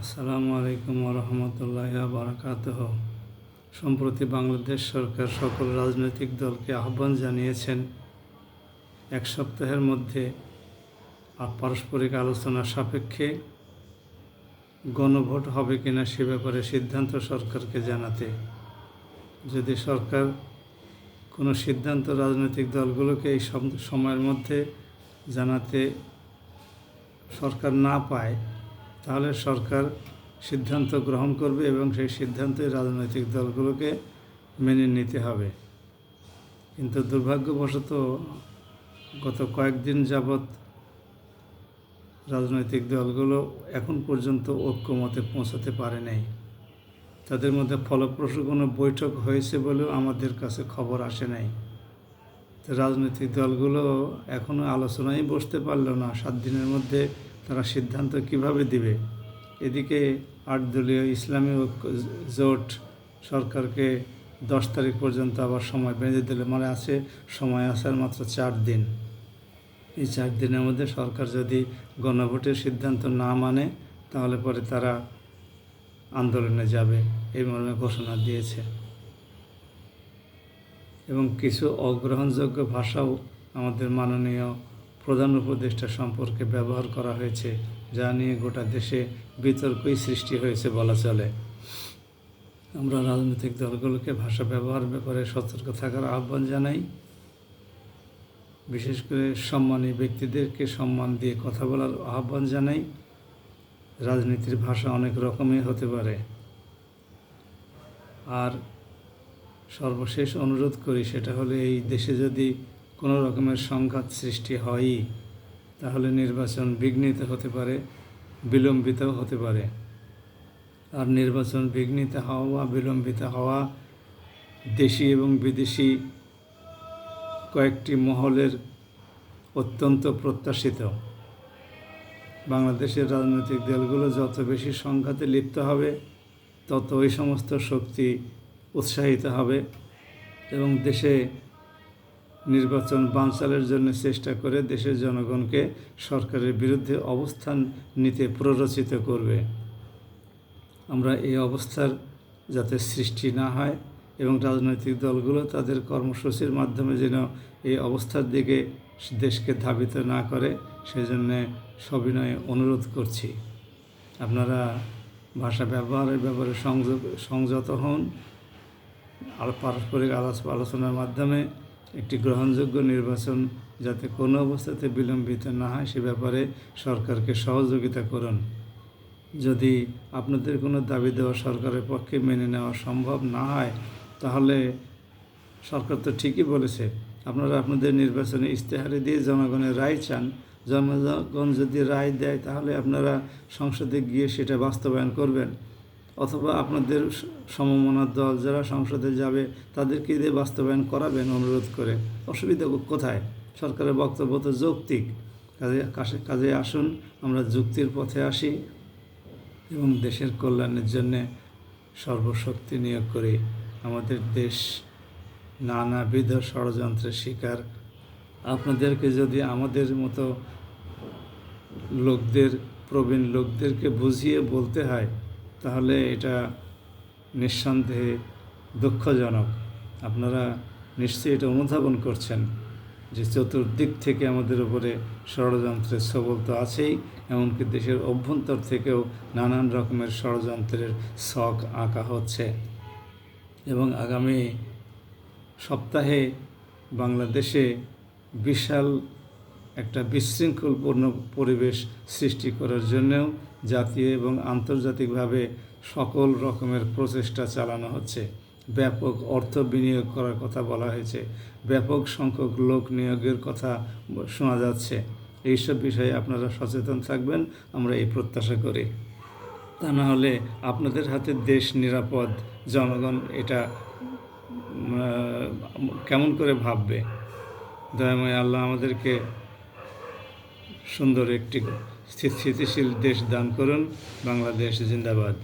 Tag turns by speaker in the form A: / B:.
A: আসসালামু আলাইকুম রহমতুল্লাহ বারাকাত সম্প্রতি বাংলাদেশ সরকার সকল রাজনৈতিক দলকে আহ্বান জানিয়েছেন, এক সপ্তাহের মধ্যে পারস্পরিক আলোচনা সাপেক্ষে গণভোট হবে কিনা সে ব্যাপারে সিদ্ধান্ত সরকারকে জানাতে। যদি সরকার কোনো সিদ্ধান্ত রাজনৈতিক দলগুলোকে এই সময়ের মধ্যে জানাতে সরকার না পায় তাহলে সরকার সিদ্ধান্ত গ্রহণ করবে এবং সেই সিদ্ধান্তে রাজনৈতিক দলগুলোকে মেনে নিতে হবে। কিন্তু দুর্ভাগ্যবশত গত কয়েকদিন যাবৎ রাজনৈতিক দলগুলো এখন পর্যন্ত ঐক্যমতে পৌঁছাতে পারে নাই। তাদের মধ্যে ফলপ্রসূ কোনো বৈঠক হয়েছে বলেও আমাদের কাছে খবর আসে নাই। রাজনৈতিক দলগুলো এখনও আলোচনায় বসতে পারল না। সাত দিনের মধ্যে তারা সিদ্ধান্ত কীভাবে দিবে? এদিকে আট দলীয় ইসলামী জোট সরকারকে দশ তারিখ পর্যন্ত আবার সময় বেঁধে দিলে মানে আছে? সময় আসার মাত্র চার দিন। এই চার দিনের মধ্যে সরকার যদি গণভোটের সিদ্ধান্ত না মানে তাহলে পরে তারা আন্দোলনে যাবে এই মর্মে ঘোষণা দিয়েছে। এবং কিছু অগ্রহণযোগ্য ভাষাও আমাদের মাননীয় প্রধান উপদেষ্টা সম্পর্কে ব্যবহার করা হয়েছে, যা নিয়ে গোটা দেশে বিতর্কই সৃষ্টি হয়েছে বলা চলে। আমরা রাজনৈতিক দলগুলোকে ভাষা ব্যবহার ব্যাপারে সতর্ক থাকার আহ্বান জানাই। বিশেষ করে সম্মানী ব্যক্তিদেরকে সম্মান দিয়ে কথা বলার আহ্বান জানাই। রাজনীতির ভাষা অনেক রকমই হতে পারে। আর সর্বশেষ অনুরোধ করি, সেটা হলে এই দেশে যদি কোনো রকমের সংঘাত সৃষ্টি হয়ই, তাহলে নির্বাচন বিঘ্নিত হতে পারে বিলম্বিত হতে পারে। আর নির্বাচন বিঘ্নিত হওয়া, বিলম্বিত হওয়া দেশি এবং বিদেশি কয়েকটি মহলের অত্যন্ত প্রত্যাশিত। বাংলাদেশের রাজনৈতিক দলগুলো যত বেশি সংঘাতে লিপ্ত হবে, তত ওই সমস্ত শক্তি উৎসাহিত হবে এবং দেশে নির্বাচন বানচালের জন্য চেষ্টা করে দেশের জনগণকে সরকারের বিরুদ্ধে অবস্থান নিতে প্ররোচিত করবে। আমরা এই অবস্থার যাতে সৃষ্টি না হয় এবং রাজনৈতিক দলগুলো তাদের কর্মসূচির মাধ্যমে যেন এই অবস্থার দিকে দেশকে ধাবিত না করে, সেজন্যে সবিনয়ে অনুরোধ করছি। আপনারা ভাষা ব্যবহারের ব্যাপারে সংযত হন। আর পারস্পরিক আলোচনার মাধ্যমে একটি গ্রহণযোগ্য নির্বাচন যাতে কোনো অবস্থাতে বিলম্বিত না হয়, সে ব্যাপারে সরকারকে সহযোগিতা করুন। যদি আপনাদের কোনো দাবি দেওয়া সরকারের পক্ষে মেনে নেওয়া সম্ভব না হয়, তাহলে সরকার তো ঠিকই বলেছে। আপনারা আপনাদের নির্বাচনে ইস্তেহারে দিয়ে জনগণের রায় চান। জনগণ যদি রায় দেয়, তাহলে আপনারা সংসদে গিয়ে সেটা বাস্তবায়ন করবেন। অথবা আপনাদের সমমনার দল যারা সংসদে যাবে, তাদেরকে দিয়ে বাস্তবায়ন করাবেন অনুরোধ করে। অসুবিধা কোথায়? সরকারের বক্তব্য তো যৌক্তিক। কাজে কাছে কাজে আসুন, আমরা যুক্তির পথে আসি এবং দেশের কল্যাণের জন্যে সর্বশক্তি নিয়োগ করি। আমাদের দেশ নানাবিধ ষড়যন্ত্রের শিকার। আপনাদেরকে যদি আমাদের মতো লোকদের, প্রবীণ লোকদেরকে বুঝিয়ে বলতে হয় তাহলে এটা নিঃসন্দেহে দুঃখজনক। আপনারা নিশ্চয়ই এটা অনুধাবন করছেন যে চতুর্দিক থেকে আমাদের উপরে ষড়যন্ত্রের সবল তো আছেই, এমনকি দেশের অভ্যন্তর থেকেও নানান রকমের ষড়যন্ত্রের শখ আঁকা হচ্ছে। এবং আগামী সপ্তাহে বাংলাদেশে বিশাল একটা বিশৃঙ্খলপূর্ণ পরিবেশ সৃষ্টি করার জন্যও জাতীয় এবং আন্তর্জাতিকভাবে সকল রকমের প্রচেষ্টা চালানো হচ্ছে। ব্যাপক অর্থ বিনিয়োগ করার কথা বলা হয়েছে। ব্যাপক সংখ্যক লোক নিয়োগের কথা শোনা যাচ্ছে। এইসব বিষয়ে আপনারা সচেতন থাকবেন। আমরা এই প্রত্যাশা করি। তা না হলে আপনাদের হাতে দেশ নিরাপদ, জনগণ এটা কেমন করে ভাববে? দয়াময় আল্লাহ আমাদেরকে সুন্দর একটি স্থিতিশীল দেশ দান করুন। বাংলাদেশ জিন্দাবাদ।